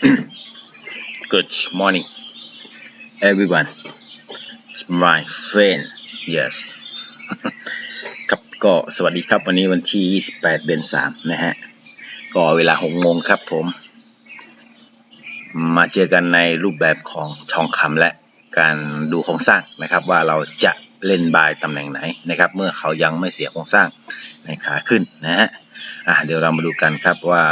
Good morning, everyone. It's my friend. Yes. ครับก็สวัสดีครับวันนี้วันที่ 28 เดือน 3 นะฮะ ก็เวลา6โมงครับผม มาเจอกันในรูปแบบของทองคำและการดูโครงสร้างนะครับ ว่าเราจะเล่นบายตำแหน่งไหนนะครับ เมื่อเขายังไม่เสียโครงสร้างในขาขึ้นนะฮะอะเดี๋ยวเรามาดูกันครับว่า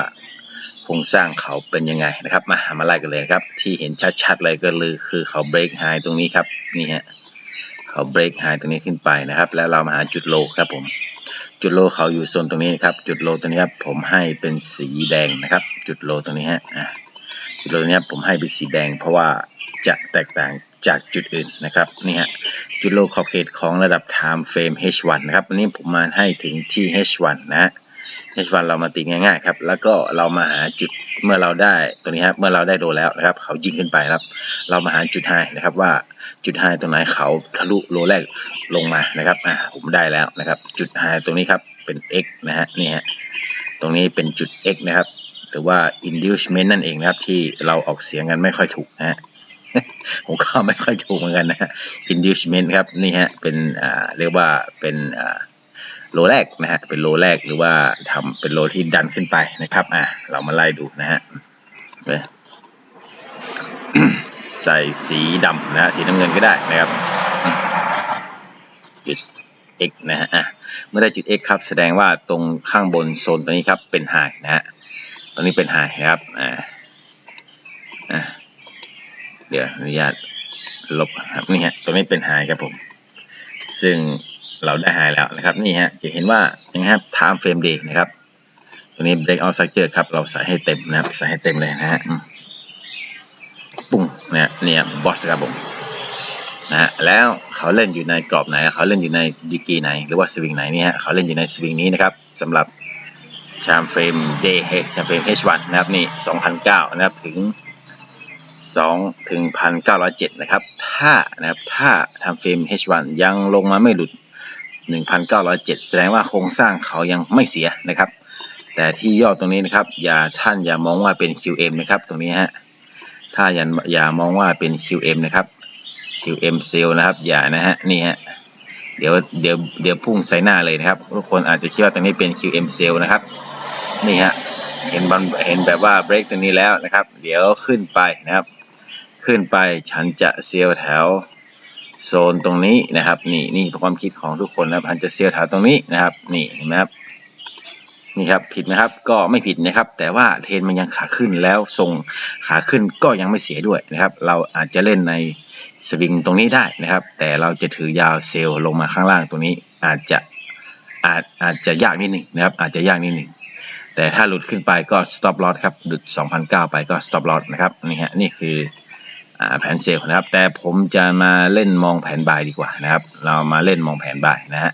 ครงสร้างเขาเป็นยังไงนะครับมามาไล่กันเลยครับ ที่เห็นชัดๆเลยก็คือคือเขาเบรกไฮตรงนี้ครับนี่ฮะเขาเบรกไฮตรงนี้ขึ้นไปนะครับ แล้วเรามาหาจุดโลครับผมจุดโลเขาอยู่โซนตรงนี้ครับ จุดโลตรงนี้ครับผมให้เป็นสีแดงนะครับ จุดโลตรงนี้ฮะอะจุดโลตรงนี้ผมให้เป็นสีแดง เพราะว่าจะแตกต่างจากจุดอื่นนะครับนี่ฮะจุดโลขอบเขตของระดับ time frame H1 นะครับวันนี้ผมมาให้ถึงที่ H1 นะฮะ H1 เรามาตีง่ายๆครับ แล้วก็เรามาหาจุดเมื่อเราได้ตัวนี้ครับเมื่อเราได้โดแล้วนะครับ เขายิงขึ้นไปครับ เรามาหาจุดไฮนะครับว่าจุดไฮตรงไหนเขาทะลุโลแรกลงมานะครับอ่าผมได้แล้วนะครับ จุดไฮตรงนี้ครับเป็น x นะฮะนี่ฮะตรงนี้เป็นจุด x นะครับ หรือว่า inducement นั่นเองนะครับที่เราออกเสียงกันไม่ค่อยถูกนะฮะผมก็ไม่ค่อยถูกเหมือนกันนะฮะ inducement ครับนี่ฮะเป็นอ่าเรียกว่าเป็นอ่า โลแรกนะฮะเป็นโลแรกหรือว่าทำเป็นโลที่ดันขึ้นไปนะครับอะเรามาไล่ดูนะฮะใส่สีดำนะฮะสีน้ำเงินก็ได้นะครับจุด x นะฮะอะเมื่อได้จุด x ครับแสดงว่าตรงข้างบนโซนตัวนี้ครับเป็นไฮนะฮะตรงนี้เป็นไฮครับอ่าอะเดี๋ยวอนุญาตลบครับนี่ฮะตรงนี้เป็นไฮครับผม ซึ่ง เราได้ไฮแล้วนะครับนี่ฮะจะเห็นว่าอย่างนี้ครับ time frame day นะครับตัวนี้ breakout structure ครับเราใส่ให้เต็มนะครับใส่ให้เต็มเลยนะฮะปุ้งนะเนี่ยบอสครับผมนะฮะแล้วเขาเล่นอยู่ในกรอบไหน เขาเล่นอยู่ในดิกีไหน หรือว่าสวิงไหนนี่ฮะเขาเล่นอยู่ในสวิงนี้นะครับสำหรับชามเฟรม day ชามเฟรม H1 นะครับนี่2009นะครับถึง2ถึง1907 นะครับ ถ้านะครับถ้าทำเฟรม H1 ยังลงมาไม่หลุด 1907 แสดงว่าโครงสร้างเขายังไม่เสียนะครับ แต่ที่ย่อตรงนี้นะครับ อย่าท่านอย่ามองว่าเป็น QM นะครับ ตรงนี้ฮะถ้าอย่าอย่ามองว่าเป็น QM นะครับ QM sale นะครับ อย่านะฮะนี่ฮะเดี๋ยวเดี๋ยวเดี๋ยวพุ่งใส่หน้าเลยนะครับทุกคนอาจจะคิดว่าตรงนี้เป็น QM sale นะครับ นี่ฮะเห็นบันเห็นแบบว่า break ตรงนี้แล้วนะครับ เดี๋ยวขึ้นไปนะครับ ขึ้นไปฉันจะเซลแถว โซนตรงนี้นะครับ นี่นี่ความคิดของทุกคนนะครับอันจะเซลแถวตรงนี้นะครับ นี่เห็นไหมครับนี่ครับผิดไหมครับก็ไม่ผิดนะครับ แต่ว่าเทนมันยังขาขึ้นแล้วทรงขาขึ้นก็ยังไม่เสียด้วยนะครับ เราอาจจะเล่นในสวิงตรงนี้ได้นะครับ แต่เราจะถือยาวเซลล์ลงมาข้างล่างตรงนี้ อาจจะอาจอาจจะยากนิดหนึ่งนะครับ อาจจะยากนิดหนึ่งแต่ถ้าหลุดขึ้นไปก็ stop loss ครับหลุด 2009 ไปก็ stop loss นะครับนี่ฮะนี่คือ แผนเซลล์นะครับ แต่ผมจะมาเล่นมองแผนบายดีกว่านะครับ เรามาเล่นมองแผนบายนะฮะ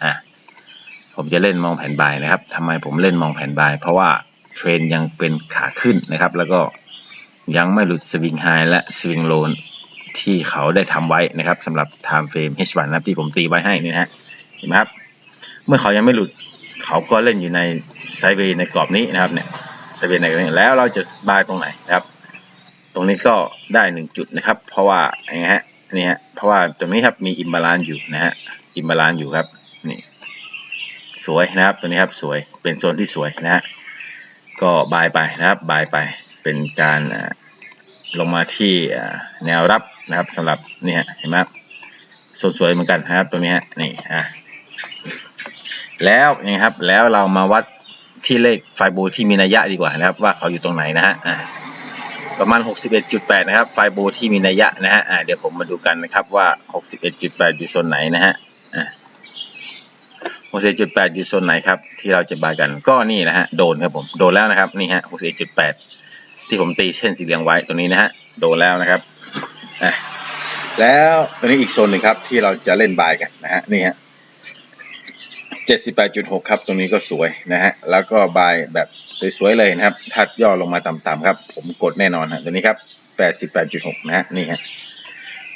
ผมจะเล่นมองแผนบายนะครับทำไมผมเล่นมองแผนบาย เพราะว่าเทรนยังเป็นขาขึ้นนะครับ แล้วก็ยังไม่หลุดสวิงไฮและสวิงโลนที่เขาได้ทำไว้นะครับสำหรับ time frame H1 นะครับที่ผมตีไว้ให้นี่นะฮะเห็นไหมครับ เมื่อเขายังไม่หลุดเขาก็เล่นอยู่ในไซเวย์ในกรอบนี้นะครับเนี่ยไซเวย์ในกรอบนี้แล้วเราจะบายตรงไหนนะครับ ตรงนี้ก็ได้หนึ่งจุดนะครับ เพราะว่าอย่างเงี้ยฮะนี่ฮะเพราะว่าตรงนี้ครับมีอิมบาลานซ์อยู่นะฮะอิมบาลานซ์อยู่ครับนี่สวยนะครับตัวนี้ครับสวยเป็นโซนที่สวยนะฮะก็บายไปนะครับบายไปเป็นการลงมาที่แนวรับนะครับสำหรับเนี่ยเห็นไหมครับโซนสวยเหมือนกันนะครับตัวนี้ฮะนี่อะแล้วนี่ครับแล้วเรามาวัดที่เลขไฟโบที่มีนัยยะดีกว่านะครับ ว่าเขาอยู่ตรงไหนนะฮะ ประมาณ 61.8 นะครับ ไฟโบที่มีนัยยะนะฮะเดี๋ยวผมมาดูกันนะครับว่า 61.8 อยู่โซนไหนนะฮะอะหกสิบจุดแปดอยู่โซนไหนครับ ที่เราจะบายกันก็นี่นะฮะโดนครับผมโดนแล้วนะครับนี่ฮะหกสิบจุดแปดที่ผมตีเส้นสีเหลืองไว้ตรงนี้นะฮะโดนแล้วนะครับอะแล้วตัวนี้อีกโซนหนึ่งครับที่เราจะเล่นบายกันนะฮะนี่ฮะ เจ็ดสิบแปดจุดหกครับ ตรงนี้ก็สวยนะฮะ แล้วก็บายแบบสวยๆเลยนะครับ ถ้าย่อลงมาต่ำๆครับ ผมกดแน่นอนฮะตัวนี้ครับแปดสิบแปดจุดหกนะฮะ นี่ฮะ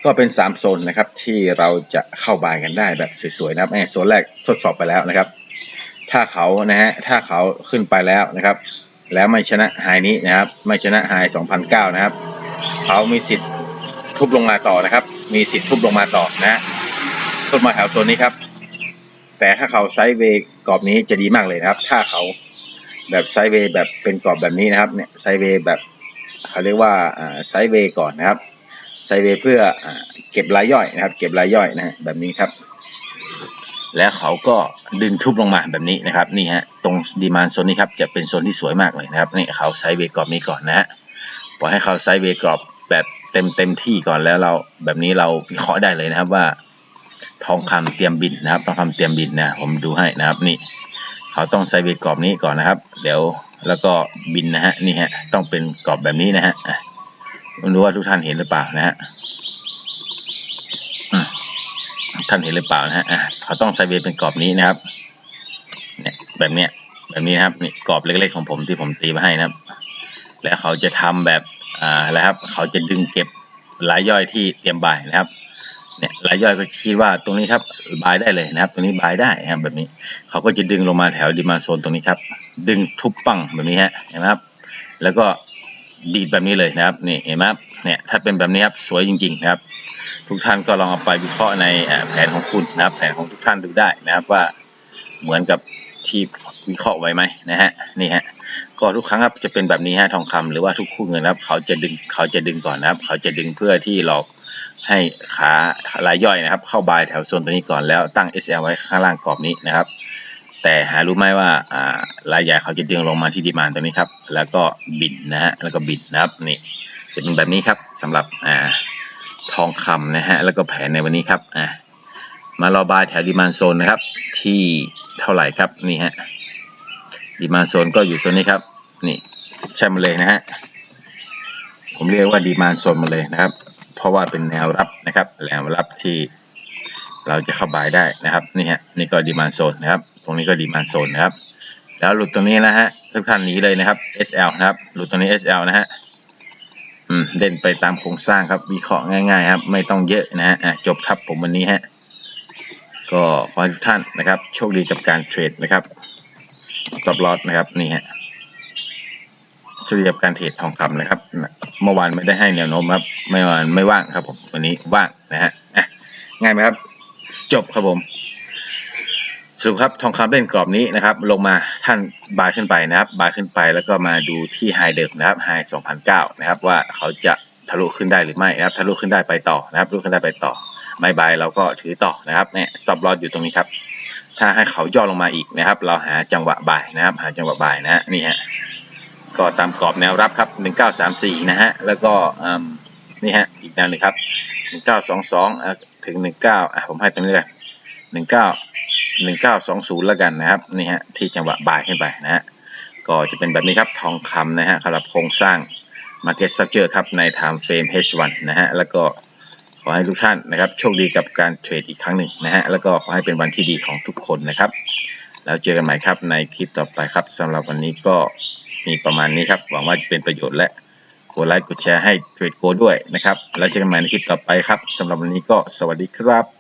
ก็เป็น 3 โซนนะครับ ที่เราจะเข้าบายกันได้แบบสวยๆนะครับโซนแรกทดสอบไปแล้วนะครับ ถ้าเขานะฮะ ถ้าเขาขึ้นไปแล้วนะครับ แล้วไม่ชนะไฮนี้นะครับ ไม่ชนะไฮ2009 นะครับ เขามีสิทธิ์ทุบลงมาต่อนะครับ มีสิทธิ์ทุบลงมาต่อนะฮะทุบมาแถวโซนนี้ครับ แต่ถ้าเขาไซด์เวย์กรอบนี้จะดีมากเลยนะครับ ถ้าเขาแบบไซด์เวย์แบบเป็นกรอบแบบนี้นะครับเนี่ยไซด์เวย์แบบเขาเรียกว่าไซด์เวย์ก่อนนะครับไซด์เวย์เพื่ออเก็บรายย่อยนะครับ เก็บรายย่อยนะฮะแบบนี้ครับ แล้วเขาก็ดึงทุบลงมาแบบนี้นะครับนี่ฮะตรงดีมานโซนนี้ครับจะเป็นโซนที่สวยมากเลยนะครับนี่เขาไซด์เวย์กรอบนี้ก่อนนะฮะปล่อยให้เขาไซด์เวย์กรอบแบบเต็มเต็มที่ก่อนแล้วเราแบบนี้เราวิเคราะห์ได้เลยนะครับว่า ทองคำเตรียมบินนะครับทองคำเตรียมบินนะผมดูให้นะครับนี่ เขาต้องไซด์เวกรอบนี้ก่อนนะครับ เดี๋ยวแล้วก็บินนะฮะนี่ฮะต้องเป็นกรอบแบบนี้นะฮะไม่รู้ว่าทุกท่านเห็นหรือเปล่านะฮะท่านเห็นหรือเปล่านะฮะเขาต้องไซด์เวย์เป็นกรอบนี้นะครับเนี่ยแบบเนี้ยแบบนี้นะครับนี่กรอบเล็กๆของผมที่ผมตีมาให้นะครับ แล้วเขาจะทำแบบอ่าแล้วครับ เขาจะดึงเก็บรายย่อยที่เตรียมบ่ายนะครับ เนี่ยรายย่อยก็คิดว่าตรงนี้ครับบายได้เลยนะครับ ตรงนี้บายได้นะครับแบบนี้เขาก็จะดึงลงมาแถวดีมาโซนตรงนี้ครับ ดึงทุบปังแบบนี้ฮะเห็นไหมครับ แล้วก็ดีดแบบนี้เลยนะครับนี่เห็นไหมครับเนี่ยถ้าเป็นแบบนี้ครับสวยจริง ๆ นะครับ ทุกท่านก็ลองเอาไปวิเคราะห์ในแผนของคุณนะครับ แผนของทุกท่านดูได้นะครับว่าเหมือนกับที่วิเคราะห์ไว้ไหมนะฮะนี่ฮะ ก็ทุกครั้งครับจะเป็นแบบนี้ฮะทองคำหรือว่าทุกคู่เงินนะครับ เขาจะดึงเขาจะดึงก่อนนะครับ เขาจะดึงเพื่อที่หลอกให้ขารายย่อยนะครับ เข้าบายแถวโซนตัวนี้ก่อนแล้วตั้ง SL ไว้ข้างล่างกรอบนี้นะครับ แต่หารู้ไหมว่าอ่ารายใหญ่เขาจะดึงลงมาที่ดีมานตัวนี้ครับ แล้วก็บิดนะฮะแล้วก็บิดนะครับนี่จะเป็นแบบนี้ครับสำหรับอ่าทองคำนะฮะแล้วก็แผนในวันนี้ครับอ่ามารอบายแถวดีมานโซนนะครับที่เท่าไหร่ครับนี่ฮะ ดีมานโซนก็อยู่โซนนี้ครับ นี่ใช่มาเลยนะฮะ ผมเรียกว่าดีมานโซนมาเลยนะครับ เพราะว่าเป็นแนวรับนะครับ แนวรับที่เราจะเข้าบายได้นะครับ นี่ฮะ นี่ก็ดีมานโซนนะครับ ตรงนี้ก็ดีมานโซนนะครับ แล้วหลุดตรงนี้นะฮะทุกท่านหนีเลยนะครับ SL นะครับ หลุดตรงนี้ SL นะฮะ อืม เด่นไปตามโครงสร้างครับ วิเคราะห์ง่ายๆครับ ไม่ต้องเยอะนะฮะอะจบครับผมวันนี้ฮะ ก็ขอให้ทุกท่านนะครับ โชคดีกับการเทรดนะครับ stop loss นะครับนี่ฮะช่วยกับการเทรดทองคำนะครับเมื่อวานไม่ได้ให้แนวโน้มครับเมื่อวานไม่ว่างครับผมวันนี้ว่างนะฮะอะง่ายไหมครับ จบครับผมสรุปครับทองคำเล่นกรอบนี้นะครับ ลงมาท่านบายขึ้นไปนะครับ บายขึ้นไปแล้วก็มาดูที่ไฮเดิมนะครับไฮ2009 นะครับ ว่าเขาจะทะลุขึ้นได้หรือไม่นะครับทะลุขึ้นได้ไปต่อนะครับทะลุขึ้นได้ไปต่อ ไม่บายเราก็ถือต่อนะครับเนี่ย stop loss อยู่ตรงนี้ครับ ถ้าให้เขาย่อลงมาอีกนะครับ เราหาจังหวะบ่ายนะครับ หาจังหวะบ่ายนะนี่ฮะก็ตามกรอบแนวรับครับ1934นะฮะแล้วก็นี่ฮะอีกแนวหนึงครับ1922ถึง 19ผมให้ตรงนี้เลย19 1920แล้วกันนะครับนี่ฮะที่จังหวะบ่ายขึ้นไปนะฮะก็จะเป็นแบบนี้ครับทองคำนะฮะสำหรับโครงสร้าง Market Structure ครับใน Time Frame H1 นะฮะแล้วก็ อให้ทุกท่านนะครับโชคดีกับการเทรดอีกครั้งหนึ่งนะฮะแล้วก็ขอให้เป็นวันที่ดีของทุกคนนะครับ แล้วเจอกันใหม่ครับในคลิปต่อไปครับสำหรับวันนี้ก็มีประมาณนี้ครับหวังว่าจะเป็นประโยชน์และกดไลค์กดแชร์ให้เทรดโกด้วยนะครับแล้วเจอกันใหม่ในคลิปต่อไปครับสำหรับวันนี้ก็สวัสดีครับ